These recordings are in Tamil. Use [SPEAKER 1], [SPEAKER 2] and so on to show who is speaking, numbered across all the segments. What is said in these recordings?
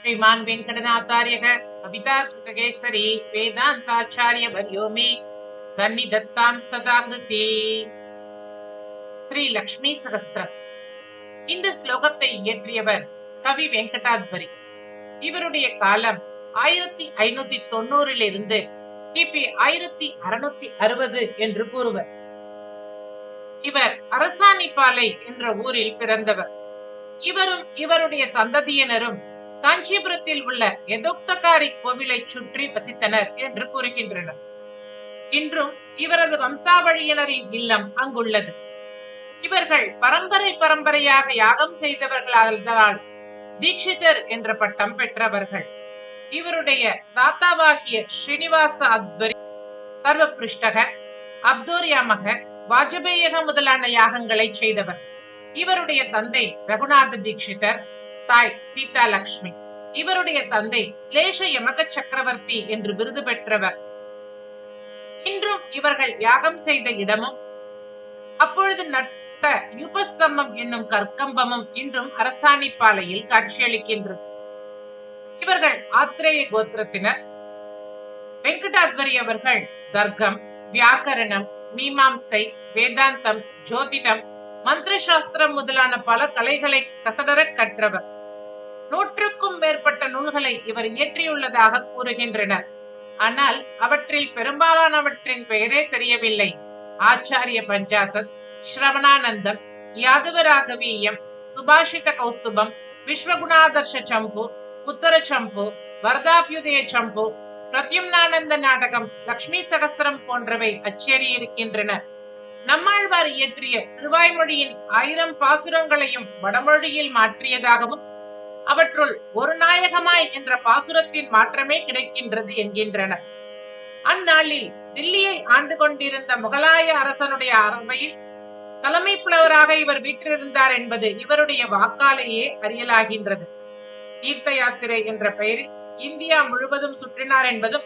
[SPEAKER 1] श्रीमान् वेङ्कटनाथार्यः कवितार्किककेसरी वेदान्ताचार्यवर्यो मे सन्निधत्तां सदा कृते ஸ்ரீ லக்ஷ்மி சகஸ்ரம் இந்த ஸ்லோகத்தை இயற்றியவர் கவி வெங்கடாத்வரி இவருடைய காலம் ஆயிரத்தி ஐநூத்தி தொண்ணூறிலிருந்து கிபி ஆயிரத்தி அறுநூத்தி அறுபது என்று கூறுவர் இவர் அரசாணிப்பாலை என்ற ஊரில் பிறந்தவர் இவரும் இவருடைய சந்ததியினரும் காஞ்சிபுரத்தில் உள்ள எதோக்தகாரி கோவிலை சுற்றி வசித்தனர் என்று கூறுகின்றனர். இன்றும் இவரது வம்சாவழியினரின் இல்லம் அங்குள்ளது. இவர்கள் பரம்பரை பரம்பரையாக யாகம் செய்தவர்களால் தீட்சிதர் என்ற பட்டம் பெற்றவர்கள். இவருடைய தாத்தாவாகிய ஸ்ரீனிவாச அத்வரி சர்வ பிருஷ்டகர் அப்தோரியாமகர் வாஜபேயக முதலான யாகங்களை செய்தவர். இவருடைய தந்தை ரகுநாத தீட்சிதர் தாய் சீதா லக்ஷ்மி இவருடைய தந்தை ஸ்லேஷ யமக சக்கரவர்த்தி என்று விருது பெற்றவர். இன்றும் இவர்கள் யாகம் செய்த இடமும் அப்பொழுது நட்ட யுபஸ்தம்பம் என்னும் கற்கம்பமும் இன்றும் அரசாணிப்பாலையில் காட்சியளிக்கின்றது. இவர்கள் ஆத்திரேய கோத்திரத்தினர். வெங்கடாத்வரி அவர்கள் தர்க்கம் வியாக்கரணம் மீமாம்சை வேதாந்தம் ஜோதிடம் மந்திர சாஸ்திரம் முதலான பல கலைகளை கசடர கற்றவர். நூற்றுக்கும் மேற்பட்ட நூல்களை இவர் இயற்றியுள்ளதாக கூறுகின்றனர். ஆனால் அவற்றில் பெரும்பாலானவற்றின் பெயரே தெரியவில்லை. ஆச்சாரிய பஞ்சாசத் ஸ்ரவணானந்தம் யாதவராகவீயம் சுபாஷித கௌஸ்துபம் விஸ்வகுணாதர்ஷ சம்பு புத்தர சம்பு வரதாபியுதய சம்பு பிரத்யும்னானந்த நாடகம் லக்ஷ்மி சகசரம் போன்றவை அச்சேறியிருக்கின்றன. நம்மாழ்வார் இயற்றிய திருவாய்மொழியின் ஆயிரம் பாசுரங்களையும் வடமொழியில் மாற்றியதாகவும் அவற்றுள் ஒரு நாயகமாய் என்ற பாசுரத்தின் மாற்றமே கிடைக்கின்றது என்கின்றனர் அந்நாளில் தில்லியை ஆண்டு கொண்டிருந்த முகலாய அரசனுடைய அரசையில் தலைமை புலவராக இவர் வீற்றிருந்தார் என்பது இவருடைய வாக்காலேயே அறியலாகின்றது. தீர்த்த யாத்திரை என்ற பெயரில் இந்தியா முழுவதும் சுற்றினார் என்பதும்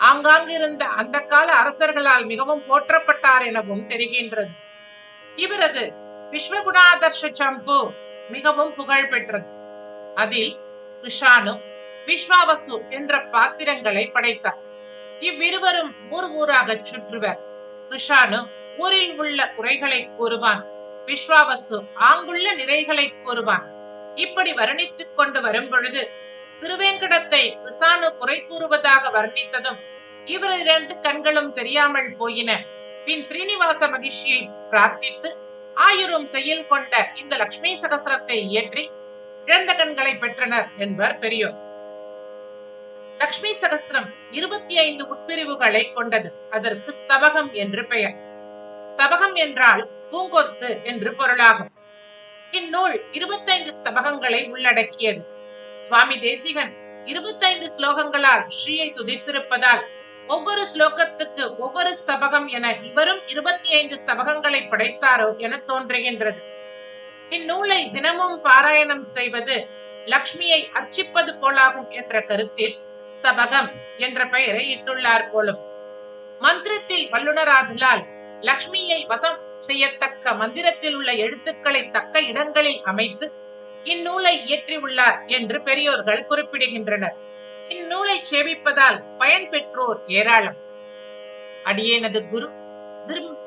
[SPEAKER 1] ஆங்காங்கிருந்த அந்த கால அரசர்களால் மிகவும் போற்றப்பட்டார் எனவும் தெரிகின்றது. இவரது விஸ்வகுணாதர்ஷ சம்பு மிகவும் புகழ் பெற்றது அதில் விஷானு விஸ்வாவசு என்ற பாத்திரங்களை படைத்தார். இவ்விருவரும் ஊர் ஊராக சுற்றுவர். கிருஷானு ஊரில் உள்ள குறைகளை கூறுவான். விஸ்வாவசு ஆங்குள்ள நிறைகளை கூறுவான். இப்படி வர்ணித்துக் கொண்டு வரும் பொழுது திருவேங்கடத்தை கிருஷானு குறை கூறுவதாக வர்ணித்ததும் இவர் இரண்டு கண்களும் தெரியாமல் போயின. பின் ஸ்ரீனிவாச மகிழ்ச்சியை பிரார்த்தித்து ஆயிரம் செயல் கொண்ட இந்த லக்ஷ்மி சகசரத்தை இயற்றி இழந்த கண்களை பெற்றனர் என்பர் பெரியோர். லக்ஷ்மி சகசிரம் இருபத்தி ஐந்து உட்பிரிவுகளை கொண்டது. அதற்கு ஸ்தபகம் என்று பெயர். ஸ்தபகம் என்றால் பூங்கொத்து என்று பொருளாகும். இந்நூல் இருபத்தைந்து ஸ்தபகங்களை உள்ளடக்கியது. சுவாமி தேசிகன் இருபத்தைந்து ஸ்லோகங்களால் ஸ்ரீயை துதித்திருப்பதால் ஒவ்வொரு ஸ்லோகத்துக்கு ஒவ்வொரு ஸ்தபகம் என இவரும் இருபத்தி ஐந்து ஸ்தபகங்களை படைத்தாரோ என தோன்றுகின்றது. இந்நூலை தினமும் பாராயணம் செய்வது லக்ஷ்மியை அர்ச்சிப்பது போலாகும் என்ற கருத்தில் ஸ்தபகம் என்ற பெயரை இட்டுள்ளார் போலும். மந்திரத்தில் வல்லுனராதலால் லக்ஷ்மியை வசம் செய்யத்தக்க மந்திரத்தில் உள்ள எழுத்துக்களை தக்க இடங்களில் அமைத்து இந்நூலை இயற்றியுள்ளார் என்று பெரியோர்கள் குறிப்பிடுகின்றனர். இந்நூலை சேமிப்பதால் பயன் பெற்றோர் ஏராளம். அடியேனது குரு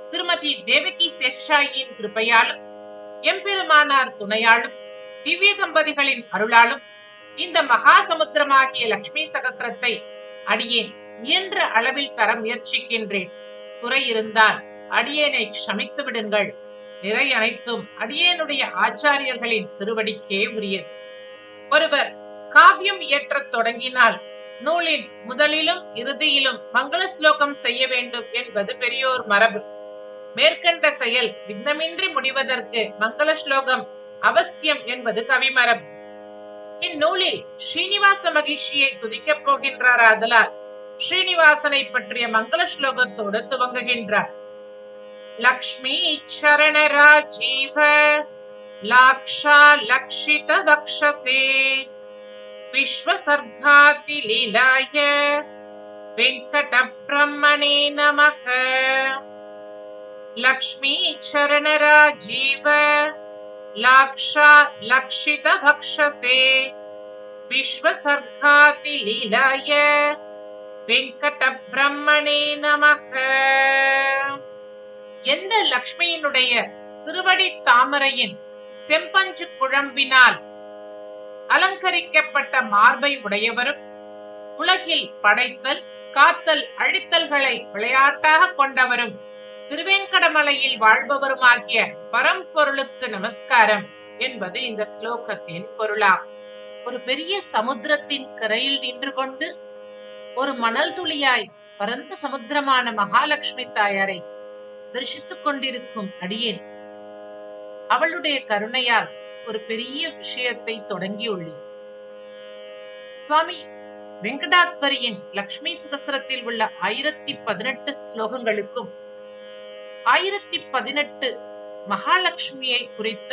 [SPEAKER 1] திருமதி தேவகி சேஷாயின் கிருப்பையாலும் எம்பெருமானார் துணையாலும் திவ்ய தம்பதிகளின் அருளாலும் இந்த மகா சமுத்திரமாகிய லக்ஷ்மி சகசிரத்தை அடியேன் இயன்ற அளவில் தர முயற்சிக்கின்றேன். குறை இருந்தால் அடியேனை க்ஷமித்து விடுங்கள். நிறை அனைத்தும் அடியேனுடைய ஆச்சாரியர்களின் திருவடிக்கே உரியது. ஒருவர் காவியம் இயற்றத் தொடங்கினால் நூலின் முதலிலும் இறுதியிலும் மங்கள ஸ்லோகம் செய்ய வேண்டும் என்பது பெரியோர் மரபு. மேற்கண்ட செயல் விக்னமின்றி முடிவதற்கு மங்கள ஸ்லோகம் அவசியம் என்பது கவிமரம். இந்நூலில் ஸ்ரீனிவாச மகிழ்ச்சியை துதிக்கப் போகின்றார் ஆதலால் ஸ்ரீனிவாசனை பற்றிய மங்கள ஸ்லோகத்தோடு துவங்குகின்றார். லக்ஷ்மி சரண ராஜீவ லாக்ஷா லக்ஷித வக்ஷசே விஸ்வசர்காதி லீலாய வெங்கட பிரம்மணே நமக லக்ஷ்மி சரண ராஜீவ लाक्षा लक्षित भक्षसे विश्वसर्गातिलीलाय வெங்கடபிரம்மணே நமக எந்த லக்ஷ்மியினுடைய திருவடி தாமரையின் செம்பஞ்சு குழம்பினால் அலங்கரிக்கப்பட்ட மார்பை உடையவரும் உலகில் படைத்தல் காத்தல் அழித்தல்களை விளையாட்டாக கொண்டவரும் திருவேங்கடமலையில் வாழ்பவருமாகிய பரம்பொருளுக்கு நமஸ்காரம் என்பது இந்த ஸ்லோகத்தின் பொருளாகும் ஒரு பெரிய சமுத்திரத்தின் கரையில் நின்று கொண்டு ஒரு மணல் துளியாய் பரந்த சமுத்திரமான மகாலட்சுமி தாயாரை தரிசித்துக் கொண்டிருக்கும் அடியேன். அவளுடைய கருணையால் ஒரு பெரிய விஷயத்தை தொடங்கியுள்ளேன். சுவாமி வெங்கடாத்பரியின் லக்ஷ்மி சுகசரத்தில் உள்ள ஆயிரத்தி பதினெட்டு ஸ்லோகங்களுக்கும் ஆயிரத்தி பதினெட்டு மகாலட்சுமியை குறித்த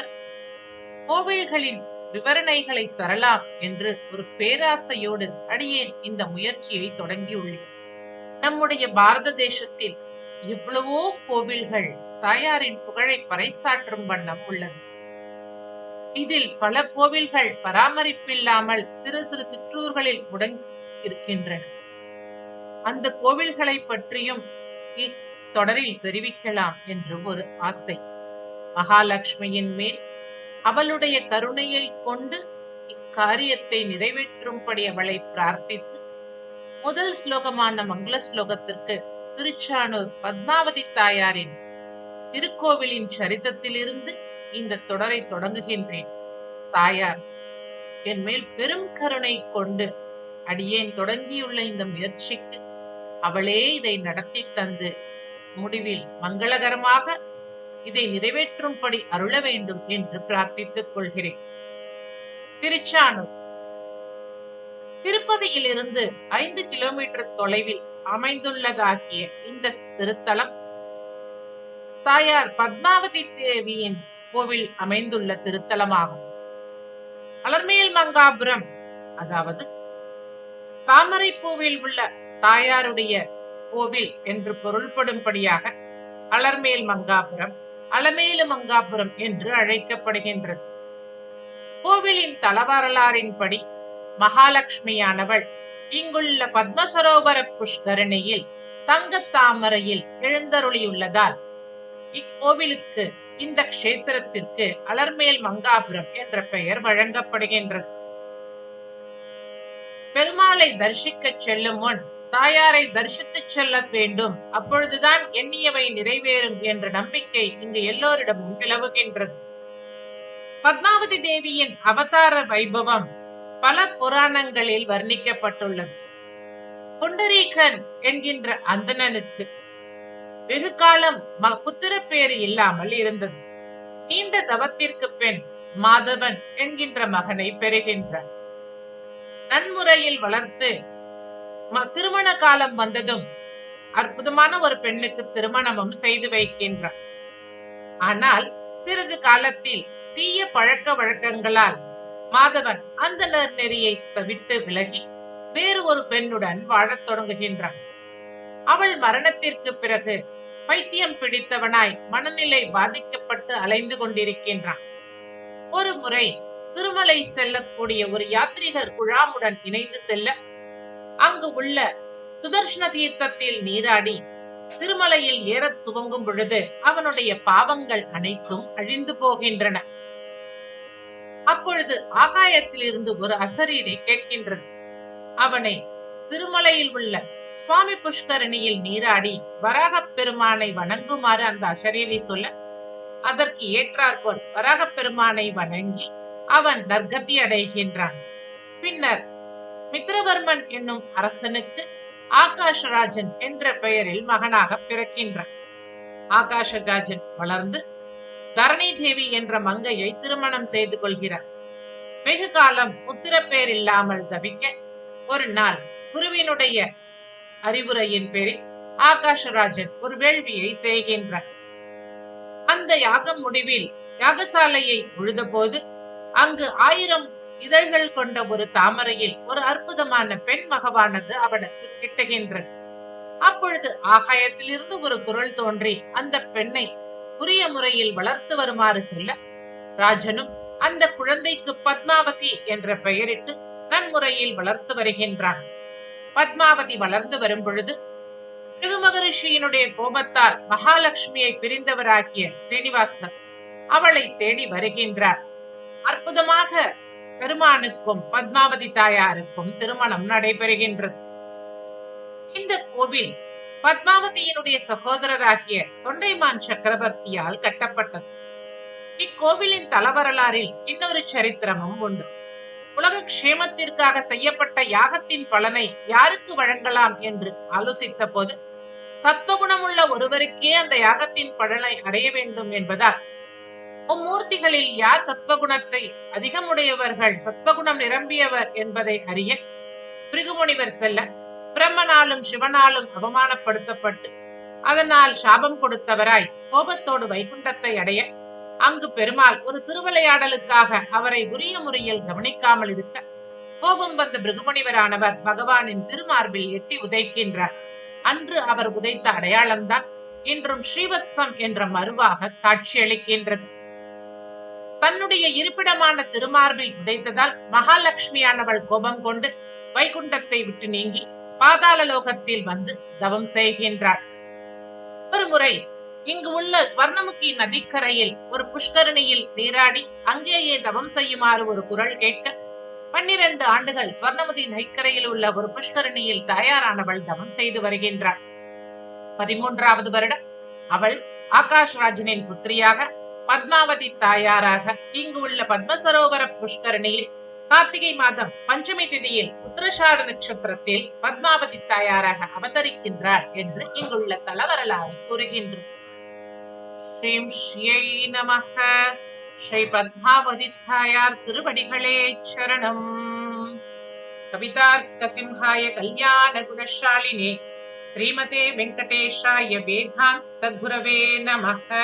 [SPEAKER 1] கோவில்களின் விவரணைகளை தரலாம் என்று ஒரு பேராசையோடு அடியேன் இந்த முயற்சியை தொடங்கியுள்ளேன். நம்முடைய பாரத தேசத்தில் எவ்வளவோ கோவில்கள் தாயாரின் புகழை பறைசாற்றும் வண்ணம் உள்ளது. இதில் பல கோவில்கள் பராமரிப்பில்லாமல் சிறு சிறு சிற்றூர்களில் முடங்கி இருக்கின்றன. அந்த கோவில்களை பற்றியும் தொடரில் தெரிவிக்கலாம் என்று ஒரு ஆசை. மகாலட்சுமியின் மேல் அவளுடைய கருணையை கொண்டு இக்காரியத்தை நிறைவேற்றும்படி அவளை பிரார்த்தித்து முதல் ஸ்லோகமான மங்கள ஸ்லோகத்திற்கு திருச்சானூர் பத்மாவதி தாயாரின் திருக்கோவிலின் சரிதத்திலிருந்து இந்த தொடரை தொடங்குகின்றேன். தாயார் என் மேல் பெரும் கருணை கொண்டு அடியேன் தொடங்கியுள்ள இந்த முயற்சிக்கு அவளே இதை நடத்தி தந்து முடிவில் மங்களகரமாக இதை நிறைவேற்றும்படி அருள வேண்டும் என்று பிரார்த்தித்துக் கொள்கிறேன். திருச்சானூர். திருப்பதியிலிருந்து ஐந்து கிலோமீட்டர் தொலைவில் அமைந்துள்ளதாகிய இந்த திருத்தலம் தாயார் பத்மாவதி தேவியின் கோவில் அமைந்துள்ள திருத்தலமாகும். அலர்மேல் மங்காபுரம் அதாவது தாமரை பூவில் உள்ள தாயாருடைய கோவில் என்று பொருள்படும்படியாக அலர்மேல் மங்காபுரம் அலமேலு மங்காபுரம் என்று அழைக்கப்படுகின்றது. கோவிலின் தலவரலாறின்படி மகாலட்சுமியானவள் இங்குள்ள பத்மசரோவர புஷ்கரணியில் தங்கத்தாமரையில் எழுந்தருளியுள்ளதால் இக்கோவிலுக்கு இந்த கஷேத்திரத்திற்கு அலர்மேல் மங்காபுரம் என்ற பெயர் வழங்கப்படுகின்றது. பெருமாளை தரிசிக்க செல்லும் முன் தாயாரை தரிசித்து செல்ல வேண்டும். அப்பொழுதுதான் எண்ணியவை நிறைவேறும் என்ற நம்பிக்கை இங்கு எல்லோரிடமும் நிலவுகின்றது. பத்மாவதி தேவியின் அவதார வைபவம் பல புராணங்களில் வர்ணிக்கப்பட்டுள்ளது. புண்டரீகன் என்கின்ற அந்தணனுக்கு வெகு காலம் புத்திரப்பேறு இல்லாமல் இருந்தது. நீண்ட தவத்திற்கு பின் மாதவன் என்கின்ற மகனை பெறுகின்றார். நன்முறையில் வளர்த்து திருமண காலம் வந்ததும் அற்புதமான ஒரு பெண்ணுக்கு திருமணமும் செய்து வைக்கின்றார். ஆனால் சிறிது காலத்தில் தீய பழக்க வழக்கங்களால் மாதவன் அந்த நெறியை விட்டு விலகி வேறு ஒரு பெண்ணுடன் வாழத் தொடங்குகின்றான். அவள் மரணத்திற்கு பிறகு பைத்தியம் பிடித்தவனாய் மனநிலை பாதிக்கப்பட்டு அலைந்து கொண்டிருக்கின்றான். ஒரு முறை திருமலை செல்லக்கூடிய ஒரு யாத்ரீகர் குழாமுடன் இணைந்து செல்ல அங்கு உள்ள சுதர்ஷன தீர்த்தத்தில் நீராடி திருமலையில் ஏற துவங்கும் பொழுது அவனுடைய பாவங்கள் அனைத்தும் அழிந்து போகின்றன. அப்பொழுது ஆகாயத்தில் இருந்து ஒரு அசரீரை கேட்கின்றது. அவனை திருமலையில் உள்ள சுவாமி புஷ்கரணியில் நீராடி வராக பெருமானை வணங்குமாறு அந்த அசரீரி சொல்ல அதற்கு ஏற்றாற்போல் வராக பெருமானை வணங்கி அவன் நற்கதி அடைகின்றான். பின்னர் மித்ரவர்மன் என்னும் அரசனுக்கு ஆகாஷராஜன் என்ற பெயரில் மகனாக பிறக்கின்றான். ஆகாஷராஜன் வளர்ந்து தரணி தேவி என்ற மங்கையை திருமணம் செய்து கொள்கிறார். வெகு காலம் உத்திரப்பேர் இல்லாமல் தவிக்க ஒரு நாள் குருவினுடைய அறிவுரையின் பேரில் ஆகாஷராஜன் ஒரு வேள்வியை செய்கின்றார். அந்த யாகம் முடிவில் யாகசாலையை உழுதபோது அங்கு ஆயிரம் இதழ்கள் கொண்ட ஒரு தாமரையில் ஒரு அற்புதமான பெண் மகவானது அவனுக்கு கிட்டுகின்றது. அப்பொழுது ஆகாயத்திலிருந்து ஒரு குரல் தோன்றி அந்த பெண்ணை உரிய முறையில் வளர்த்து வருமாறு சொல்ல ராஜனும் அந்த குழந்தைக்கு பத்மாவதி என்ற பெயரிட்டு நன்முறையில் வளர்த்து வருகின்றான். பத்மாவதி வளர்ந்து வரும் பொழுது பிருகு மகரிஷியினுடைய கோபத்தால் மகாலட்சுமியை பிரிந்தவராகிய ஸ்ரீனிவாசர் அவளை தேடி வருகின்றார். அற்புதமாக பெருமானுக்கும் பத்மாவதி தாயாருக்கும் திருமணம் நடைபெறுகின்றது. இந்த கோவில் பத்மாவதியினுடைய சகோதரராகிய தொண்டைமான் சக்கரவர்த்தியால் கட்டப்பட்டது. இக்கோவிலின் தலவரலாறில் இன்னொரு சரித்திரமும் உண்டு. உலக க்ஷேமத்திற்காக செய்யப்பட்ட யாகத்தின் பலனை யாருக்கு வழங்கலாம் என்று ஆலோசித்த போது சத்துவகுணமுள்ள ஒருவருக்கே அந்த யாகத்தின் பலனை அடைய வேண்டும் என்பதால் மும்மூர்த்திகளில் யார் சத்வகுணத்தை அதிகமுடையவர்கள் சத்வகுணம் நிரம்பியவர் என்பதை அறிய பிருகுமுனிவர் செல்ல பிரம்மனாலும் சிவனாலும் அவமானப்படுத்தப்பட்டு அதனால் சாபம் கொடுத்தவராய் கோபத்தோடு வைகுண்டத்தை அடைய அங்கு பெருமாள் ஒரு திருவிளையாடலுக்காக அவரை உரிய முறையில் கவனிக்காமல் இருக்க கோபம் வந்த பிருகுமுனிவரானவர் பகவானின் திருமார்பில் எட்டி உதைக்கின்றார். அன்று அவர் உதைத்த அடையாளம்தான் இன்றும் ஸ்ரீவத்சம் என்ற மருவாக காட்சியளிக்கின்றது. தன்னுடைய இருப்பிடமான திருமார்பில் புதைத்ததால் மகாலட்சுமியானவள் கோபம் கொண்டு வைகுண்டத்தை விட்டு நீங்கி பாதாள லோகத்தில் வந்து தவம் செய்கின்றாள். ஒரு முறை இங்கு உள்ள ஸ்வர்ணமுகி நதிக்கரையில் ஒரு புஷ்கரணியில் நீராடி அங்கேயே தவம் செய்யுமாறு ஒரு குரல் கேட்க பன்னிரண்டு ஆண்டுகள் ஸ்வர்ணமுதி நதிக்கரையில் உள்ள ஒரு புஷ்கரணியில் தயாரானவள் தவம் செய்து வருகின்றாள். பதிமூன்றாவது வருடம் அவள் ஆகாஷ் ராஜனின் புத்திரியாக பத்மாவதி தாயாராக இங்கு உள்ள பத்மசரோவர புஷ்கரணியில் கார்த்திகை மாதம் பஞ்சமி திதியில் உத்திரஷாட நட்சத்திரத்தில் பத்மாவதி தாயாராக அவதரிக்கின்றார் என்று இங்குள்ள தலவரலாறு கூறுகின்றது. ஸ்ரீம் ஸ்ரீயை நமக. ஸ்ரீ பத்மாவதி தாயார் திருவடிகளே சரணம். கவிதார்க்க சிம்ஹாய கல்யாண குணசாலினே. ஸ்ரீமதே வெங்கடேஷாய வேதாந்த குரவே நமக.